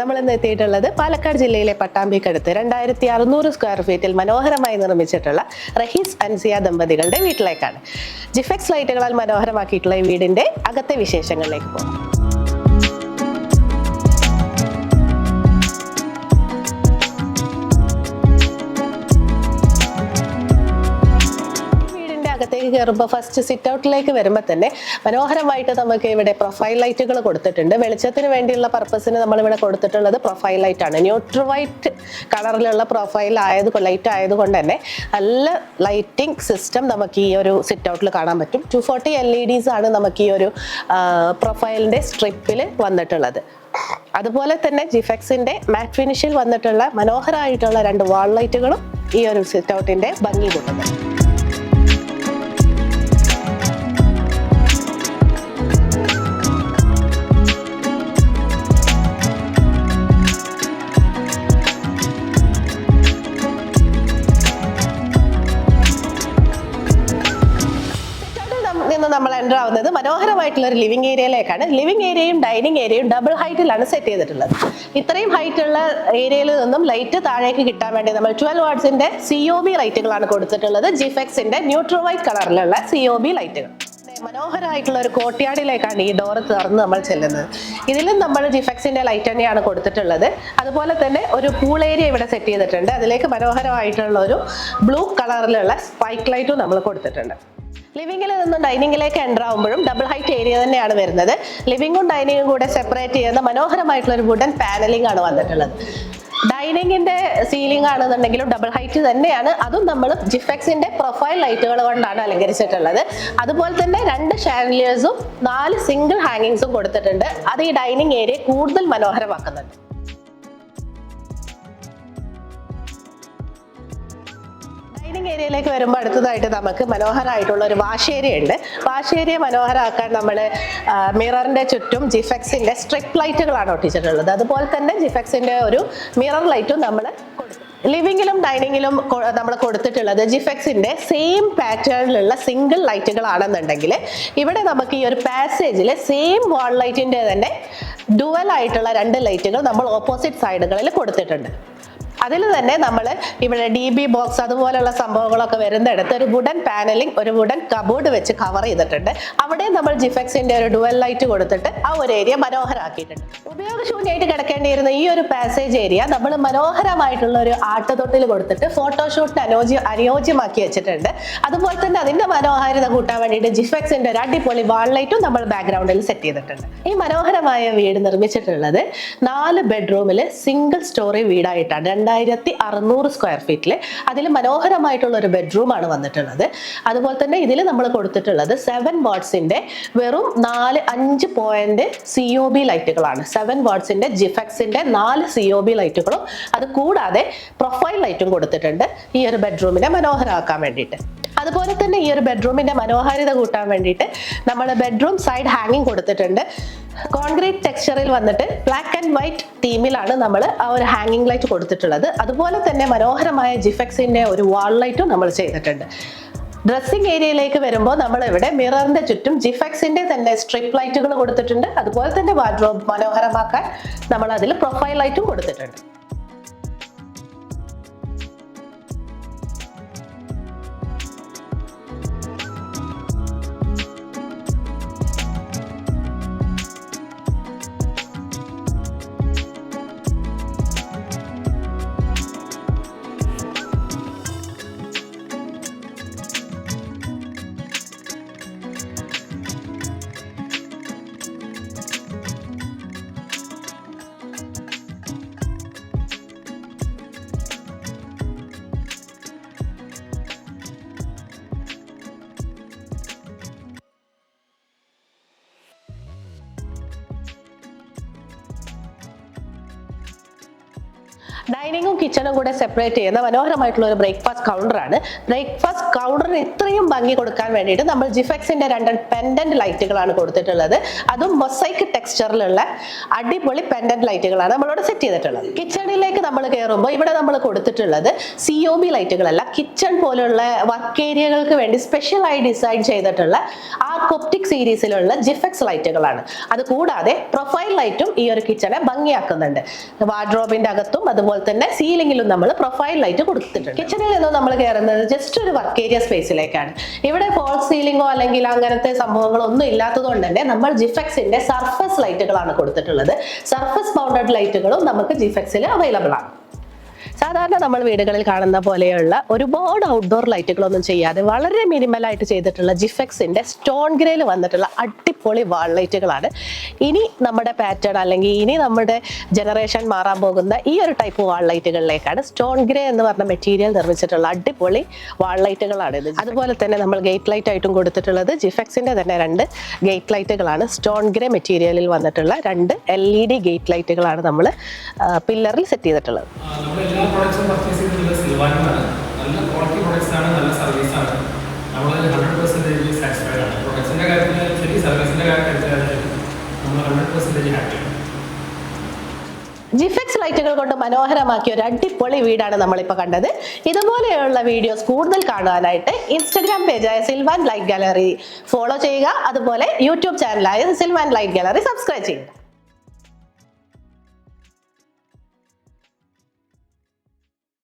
നമ്മൾ ഇന്ന് എത്തിയിട്ടുള്ളത് പാലക്കാട് ജില്ലയിലെ പട്ടാമ്പിക്കടുത്ത്. രണ്ടായിരത്തി അറുന്നൂറ് സ്ക്വയർ ഫീറ്റിൽ മനോഹരമായി നിർമ്മിച്ചിട്ടുള്ള റഹീസ് അൻസിയ ദമ്പതികളുടെ വീട്ടിലേക്കാണ്. ജിഫെക്സ് ലൈറ്റുകളാൽ മനോഹരമാക്കിയിട്ടുള്ള ഈ വീടിന്റെ അകത്തെ വിശേഷങ്ങളിലേക്ക് പോകാം. കയറുമ്പോൾ ഫസ്റ്റ് സിറ്റ് ഔട്ടിലേക്ക് വരുമ്പോൾ തന്നെ മനോഹരമായിട്ട് നമുക്ക് ഇവിടെ പ്രൊഫൈൽ ലൈറ്റുകൾ കൊടുത്തിട്ടുണ്ട്. വെളിച്ചത്തിന് വേണ്ടിയുള്ള പർപ്പസിന് നമ്മൾ ഇവിടെ കൊടുത്തിട്ടുള്ളത് പ്രൊഫൈൽ ലൈറ്റാണ് ന്യൂട്രൽ വൈറ്റ് കളറിലുള്ള പ്രൊഫൈൽ ആയത് ലൈറ്റ് ആയതുകൊണ്ട് തന്നെ നല്ല ലൈറ്റിംഗ് സിസ്റ്റം നമുക്ക് ഈ ഒരു സിറ്റ് ഔട്ടിൽ കാണാൻ പറ്റും. Two forty L E Ds ആണ് നമുക്ക് ഈ ഒരു പ്രൊഫൈലിന്റെ സ്ട്രിപ്പിൽ വന്നിട്ടുള്ളത്. അതുപോലെ തന്നെ ജിഫെക്സിന്റെ മാറ്റ് ഫിനിഷിൽ വന്നിട്ടുള്ള മനോഹരമായിട്ടുള്ള രണ്ട് വാൾ ലൈറ്റുകളും ഈ ഒരു സിറ്റ് ഔട്ടിന്റെ ഭംഗി കൂട്ടുന്നത് നമ്മൾ എന്റർ ആവുന്നത് മനോഹരമായിട്ടുള്ള ഒരു ലിവിംഗ് ഏരിയയിലേക്കാണ് ലിവിംഗ് ഏരിയയും ഡൈനിങ് ഏരിയയും ഡബിൾ ഹൈറ്റിലാണ് സെറ്റ് ചെയ്തിട്ടുള്ളത്. ഇത്രയും ഹൈറ്റ് ഉള്ള ഏരിയയിൽ നിന്നും ലൈറ്റ് താഴേക്ക് കിട്ടാൻ വേണ്ടി നമ്മൾ ട്വൽവ് വാട്ട്സിന്റെ സി ഒ ബി ലൈറ്റുകളാണ് കൊടുത്തിട്ടുള്ളത്. ജിഫെക്സിന്റെ ന്യൂട്രോ വൈറ്റ് കളറിലുള്ള സി ഒ ബി ലൈറ്റുകൾ മനോഹരമായിട്ടുള്ള ഒരു കോട്ടയാടിലേക്കാണ് ഈ ഡോർ തുറന്ന് നമ്മൾ ചെല്ലുന്നത്. ഇതിലും നമ്മൾ ജിഫെക്സിന്റെ ലൈറ്റ് തന്നെയാണ് കൊടുത്തിട്ടുള്ളത്. അതുപോലെ തന്നെ ഒരു പൂൾ ഏരിയ ഇവിടെ സെറ്റ് ചെയ്തിട്ടുണ്ട്. അതിലേക്ക് മനോഹരമായിട്ടുള്ള ഒരു ബ്ലൂ കളറിലുള്ള സ്പൈക്ക് ലൈറ്റും നമ്മൾ കൊടുത്തിട്ടുണ്ട്. ലിവിംഗിൽ നിന്നും ഡൈനിങ്ങിലേക്ക് എന്റർ ആകുമ്പോഴും ഡബിൾ ഹൈറ്റ് ഏരിയ തന്നെയാണ് വരുന്നത്. ലിവിങ്ങും ഡൈനിങ്ങും കൂടെ സെപ്പറേറ്റ് ചെയ്യുന്ന മനോഹരമായിട്ടുള്ള ഒരു വുഡൻ പാനലിംഗ് ആണ് വന്നിട്ടുള്ളത്. ഡൈനിങ്ങിന്റെ സീലിംഗ് ആണെന്നുണ്ടെങ്കിലും ഡബിൾ ഹൈറ്റ് തന്നെയാണ്. അതും നമ്മൾ ജിഫെക്സിന്റെ പ്രൊഫൈൽ ലൈറ്റുകൾ കൊണ്ടാണ് അലങ്കരിച്ചിട്ടുള്ളത്. അതുപോലെ തന്നെ രണ്ട് ഷാൻലിയേഴ്സും നാല് സിംഗിൾ ഹാങ്ങിങ്സും കൊടുത്തിട്ടുണ്ട്. അത് ഈ ഡൈനിങ് ഏരിയ കൂടുതൽ മനോഹരമാക്കുന്നുണ്ട്. ഡൈനിങ് ഏരിയയിലേക്ക് വരുമ്പോൾ അടുത്തതായിട്ട് നമുക്ക് മനോഹരമായിട്ടുള്ള ഒരു വാഷ് ഏരിയ ഉണ്ട്. വാഷ് ഏരിയ മനോഹരമാക്കാൻ നമ്മൾ മിററിന്റെ ചുറ്റും ജിഫെക്സിന്റെ സ്ട്രിപ്പ് ലൈറ്റുകളാണ് ഒട്ടിച്ചിട്ടുള്ളത്. അതുപോലെ തന്നെ ജിഫെക്സിന്റെ ഒരു മിറർ ലൈറ്റും നമ്മൾ ലിവിങ്ങിലും ഡൈനിങ്ങിലും നമ്മൾ കൊടുത്തിട്ടുള്ളത് ജിഫെക്സിന്റെ സെയിം പാറ്റേണിലുള്ള സിംഗിൾ ലൈറ്റുകളാണെന്നുണ്ടെങ്കിൽ ഇവിടെ നമുക്ക് ഈ ഒരു പാസേജിൽ സെയിം വാൾ ലൈറ്റിന്റെ തന്നെ ഡുവൽ ആയിട്ടുള്ള രണ്ട് ലൈറ്റുകൾ നമ്മൾ ഓപ്പോസിറ്റ് സൈഡുകളിൽ കൊടുത്തിട്ടുണ്ട്. അതിൽ തന്നെ നമ്മൾ ഇവിടെ ഡി ബി ബോക്സ് അതുപോലെയുള്ള സംഭവങ്ങളൊക്കെ വരുന്നിടത്ത് ഒരു വുഡൻ പാനലിംഗ് ഒരു വുഡൻ കബോർഡ് വെച്ച് കവർ ചെയ്തിട്ടുണ്ട്. അവിടെ നമ്മൾ ജിഫെക്സിന്റെ ഒരു ഡുവൽ ലൈറ്റ് കൊടുത്തിട്ട് ആ ഒരു ഏരിയ മനോഹരമാക്കിയിട്ടുണ്ട് ഉപയോഗശൂന്യമായിട്ട് കിടക്കേണ്ടിയിരുന്ന ഈ ഒരു പാസേജ് ഏരിയ നമ്മൾ മനോഹരമായിട്ടുള്ള ഒരു ആട്ടുതൊട്ടിൽ കൊടുത്തിട്ട് ഫോട്ടോഷൂട്ടിന് അനുയോജ്യ അനുയോജ്യമാക്കി വെച്ചിട്ടുണ്ട്. അതുപോലെ തന്നെ അതിന്റെ മനോഹാരിത കൂട്ടാൻ വേണ്ടിയിട്ട് ജിഫെക്സിന്റെ ഒരു അടിപൊളി വാൾ ലൈറ്റും നമ്മൾ ബാക്ക്ഗ്രൗണ്ടിൽ സെറ്റ് ചെയ്തിട്ടുണ്ട്. ഈ മനോഹരമായ വീട് നിർമ്മിച്ചിട്ടുള്ളത് നാല് ബെഡ്റൂമിൽ സിംഗിൾ സ്റ്റോറി വീടായിട്ടാണ്. രണ്ടായിരത്തി അറുന്നൂറ് സ്ക്വയർ ഫീറ്റിൽ അതിൽ മനോഹരമായിട്ടുള്ള ഒരു ബെഡ്റൂം ആണ് വന്നിട്ടുള്ളത്. അതുപോലെ തന്നെ ഇതിൽ നമ്മൾ കൊടുത്തിട്ടുള്ളത് സെവൻ വാട്ട്സിന്റെ വെറും നാല് അഞ്ച് പോയിന്റ് സി ഒ ബി ലൈറ്റുകളാണ് സെവൻ വാട്ട്സിന്റെ ജിഫെക്സിന്റെ നാല് സി ഒ ബി ലൈറ്റുകളും അത് കൂടാതെ പ്രൊഫൈൽ ലൈറ്റും കൊടുത്തിട്ടുണ്ട് ഈ ഒരു ബെഡ്റൂമിനെ മനോഹരമാക്കാൻ വേണ്ടിയിട്ട്. അതുപോലെ തന്നെ ഈ ഒരു ബെഡ്റൂമിന്റെ മനോഹാരിത കൂട്ടാൻ വേണ്ടിയിട്ട് നമ്മൾ ബെഡ്റൂം സൈഡ് ഹാങ്ങിങ് കൊടുത്തിട്ടുണ്ട്. കോൺക്രീറ്റ് ടെക്സ്ചറിൽ വന്നിട്ട് ബ്ലാക്ക് ആൻഡ് വൈറ്റ് തീമിലാണ് നമ്മൾ ആ ഒരു ഹാങ്ങിങ് ലൈറ്റ് കൊടുത്തിട്ടുള്ളത്. അതുപോലെ തന്നെ മനോഹരമായ ജിഫെക്സിന്റെ ഒരു വാൾ ലൈറ്റും നമ്മൾ ചെയ്തിട്ടുണ്ട്. ഡ്രസ്സിംഗ് ഏരിയയിലേക്ക് വരുമ്പോൾ നമ്മൾ ഇവിടെ മിററിന്റെ ചുറ്റും ജിഫെക്സിന്റെ തന്നെ സ്ട്രിപ്പ് ലൈറ്റുകൾ കൊടുത്തിട്ടുണ്ട്. അതുപോലെ തന്നെ വാർഡ്രോബ് മനോഹരമാക്കാൻ നമ്മൾ അതിൽ പ്രൊഫൈൽ ലൈറ്റും കൊടുത്തിട്ടുണ്ട്. ഡൈനിങ്ങും കിച്ചണും കൂടെ സെപ്പറേറ്റ് ചെയ്യുന്ന മനോഹരമായിട്ടുള്ള ഒരു ബ്രേക്ക്ഫാസ്റ്റ് കൗണ്ടറാണ് ബ്രേക്ക്ഫാസ്റ്റ് കൗണ്ടറിന് ഇത്രയും ഭംഗി കൊടുക്കാൻ വേണ്ടിയിട്ട് നമ്മൾ ജിഫെക്സിന്റെ രണ്ട് പെൻഡന്റ് ലൈറ്റുകളാണ് കൊടുത്തിട്ടുള്ളത്. അതും മൊസൈക്ക് ടെക്സ്ചറിലുള്ള അടിപൊളി പെൻഡന്റ് ലൈറ്റുകളാണ് നമ്മളോട് സെറ്റ് ചെയ്തിട്ടുള്ളത്. കിച്ചണിലേക്ക് നമ്മൾ കയറുമ്പോൾ ഇവിടെ നമ്മൾ കൊടുത്തിട്ടുള്ളത് സി ഒ ബി ലൈറ്റുകളല്ല കിച്ചൺ പോലുള്ള വർക്ക് ഏരിയകൾക്ക് വേണ്ടി സ്പെഷ്യലായി ഡിസൈൻ ചെയ്തിട്ടുള്ള കൊപ്റ്റിക് സീരീസിലുള്ള ജിഫെക്സ് ലൈറ്റുകളാണ്. അത് കൂടാതെ പ്രൊഫൈൽ ലൈറ്റും ഈ ഒരു കിച്ചണെ ഭംഗിയാക്കുന്നുണ്ട്. വാർഡ്രോബിന്റെ അകത്തും അതുപോലെ തന്നെ സീലിംഗിലും നമ്മൾ പ്രൊഫൈൽ ലൈറ്റ് കൊടുത്തിട്ടുണ്ട്. കിച്ചണിൽ നിന്നും നമ്മൾ കയറുന്നത് ജസ്റ്റ് ഒരു വർക്ക് ഏരിയ സ്പേസിലേക്കാണ് ഇവിടെ ഫോൾ സീലിംഗോ അല്ലെങ്കിൽ അങ്ങനത്തെ സംഭവങ്ങളോ ഒന്നും ഇല്ലാത്തത് കൊണ്ട് തന്നെ നമ്മൾ ജിഫെക്സിന്റെ സർഫസ് ലൈറ്റുകളാണ് കൊടുത്തിട്ടുള്ളത്. സർഫസ് ബൗണ്ടഡ് ലൈറ്റുകളും നമുക്ക് ജിഫെക്സിൽ അവൈലബിൾ ആണ്. സാധാരണ നമ്മൾ വീടുകളിൽ കാണുന്ന പോലെയുള്ള ഒരുപാട് ഔട്ട്ഡോർ ലൈറ്റുകളൊന്നും ചെയ്യാതെ വളരെ മിനിമലായിട്ട് ചെയ്തിട്ടുള്ള ജിഫെക്സിന്റെ സ്റ്റോൺ ഗ്രേയിൽ വന്നിട്ടുള്ള അടിപൊളി വാൾ ലൈറ്റുകളാണ് ഇനി നമ്മുടെ പാറ്റേൺ അല്ലെങ്കിൽ ഇനി നമ്മുടെ ജനറേഷൻ മാറാൻ പോകുന്ന ഈ ഒരു ടൈപ്പ് വാൾ ലൈറ്റുകളിലേക്കാണ് സ്റ്റോൺ ഗ്രേ എന്ന് പറഞ്ഞ മെറ്റീരിയൽ നിർമ്മിച്ചിട്ടുള്ള അടിപൊളി വാൾ ലൈറ്റുകളാണ് ഇത്. അതുപോലെ തന്നെ നമ്മൾ ഗേറ്റ് ലൈറ്റ് ആയിട്ടും കൊടുത്തിട്ടുള്ളത് ജിഫെക്സിന്റെ തന്നെ രണ്ട് ഗേറ്റ് ലൈറ്റുകളാണ് സ്റ്റോൺ ഗ്രേ മെറ്റീരിയലിൽ വന്നിട്ടുള്ള രണ്ട് എൽ ഇ ഡി ഗേറ്റ് ലൈറ്റുകളാണ് നമ്മൾ പില്ലറിൽ സെറ്റ് ചെയ്തിട്ടുള്ളത്. പ്രോഡക്റ്റ്സും പർച്ചേസ് ചെയ്തിട്ടുള്ളത് സിൽവാനിലാണ് നല്ല ക്വാളിറ്റി പ്രോഡക്റ്റ്സ് ആണ് നല്ല സർവീസ് ആണ്. നമ്മൾ ഹൺഡ്രഡ് പെർസെന്റേജ് സാറ്റിസ്ഫൈഡ് ആണ്. പ്രൊഡക്ട്സിന്റെ കാര്യത്തിൽ ശരി സർവീസിന്റെ കാര്യത്തിൽ നമ്മൾ ഹൺഡ്രഡ് പെർസെന്റേജ് ഹാപ്പിയാണ് ജിഫെക്സ് ലൈറ്റുകൾ കൊണ്ട് മനോഹരമാക്കിയ ഒരു അടിപൊളി വീടാണ് നമ്മളിപ്പോൾ കണ്ടത്. ഇതുപോലെയുള്ള വീഡിയോസ് കൂടുതൽ കാണുവാനായിട്ട് ഇൻസ്റ്റഗ്രാം പേജായ സിൽവാൻ ലൈറ്റ് ഗാലറി ഫോളോ ചെയ്യുക. അതുപോലെ യൂട്യൂബ് ചാനലായ സിൽവാൻ ലൈറ്റ് ഗാലറി സബ്സ്ക്രൈബ് ചെയ്യുക.